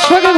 সঙ্গে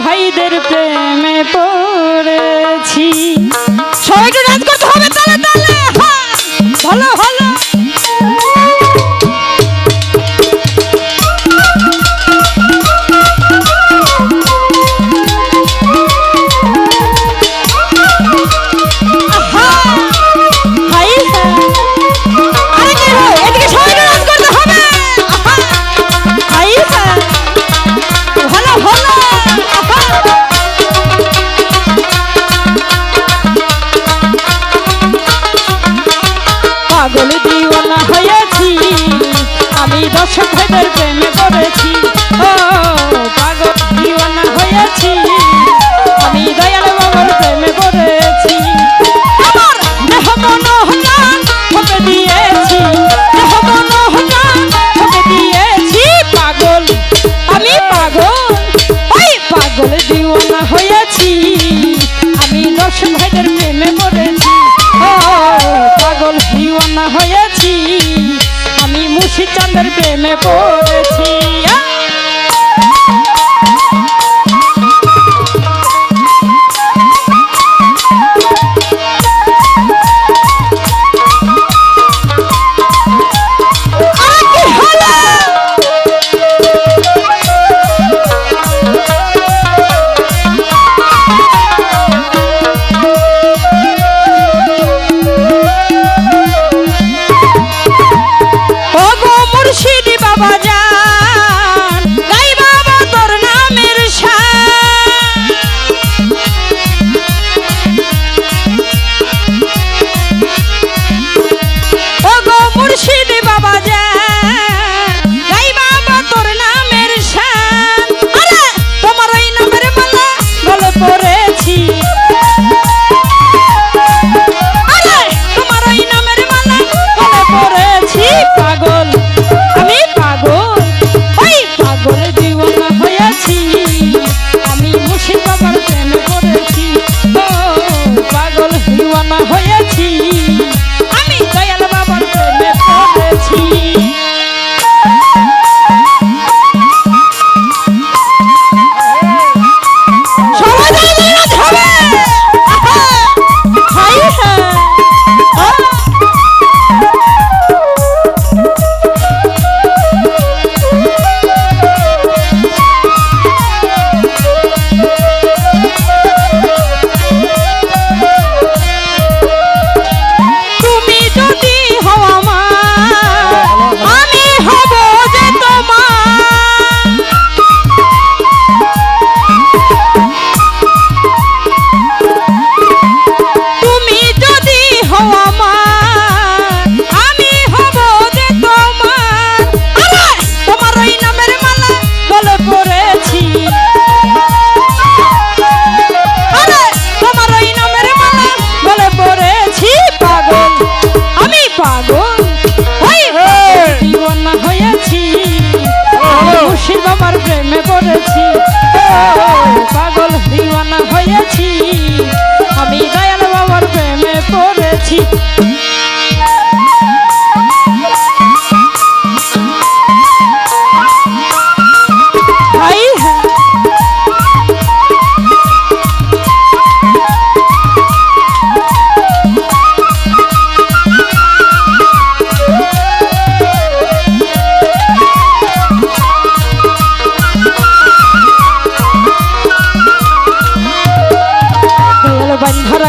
Mm-hmm.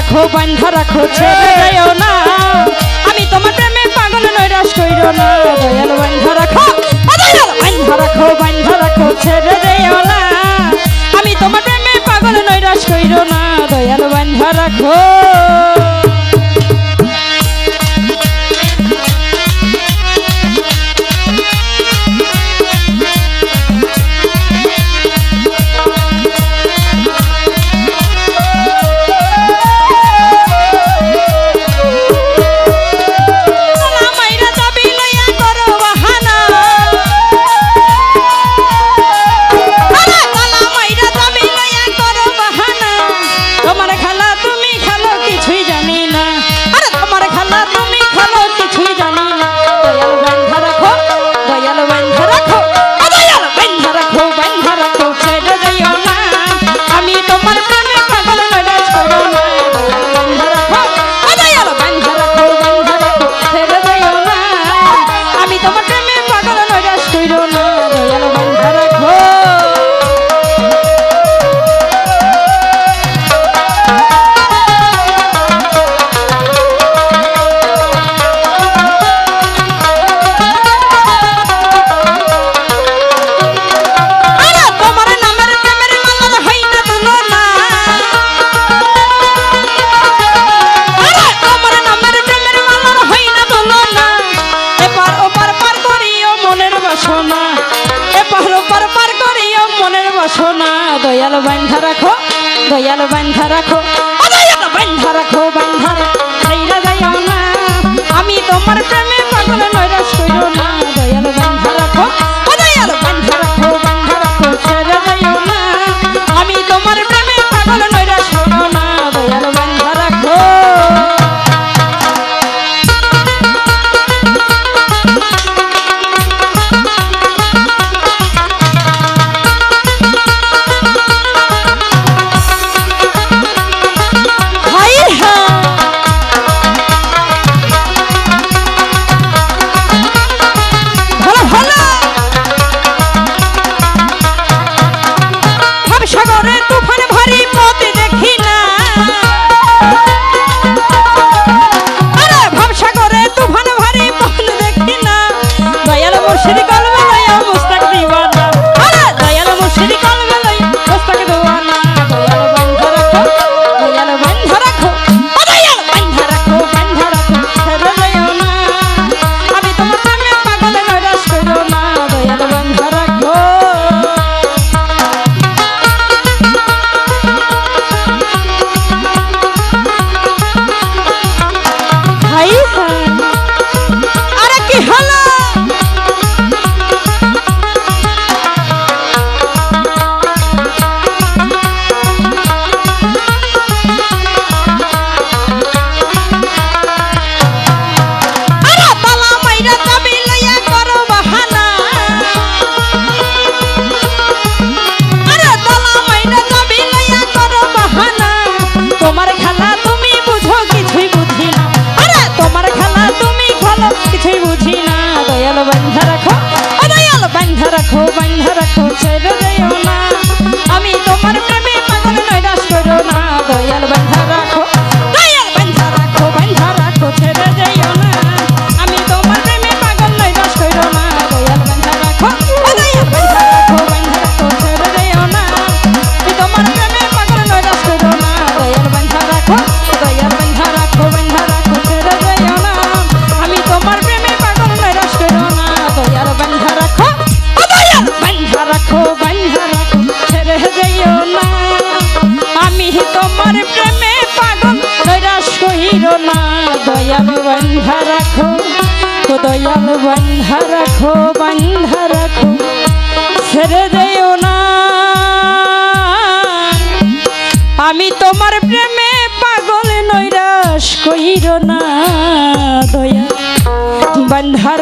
রাখো বান্ধা রাখো, ছেড়ে যাইও না। আমি তোমার প্রেমে পাগল নৈরাশ কইরো না, দয়াল বান্ধা। বান্ধা রাখো, দয়াল বান্ধা রাখো দয়াল বান্ধা রাখো বান্ধা রাখো আমি তোমার প্রেমে পাগল নৈরাশ কইরো মা, দয়াল বন্ধা রাখো, দয়াল বন্ধা রাখো বন্ধা রাখো, ছেড়ে দেও না। আমি তোমার প্রেমে পাগল নৈরাস কইর না দয়া বন্ধা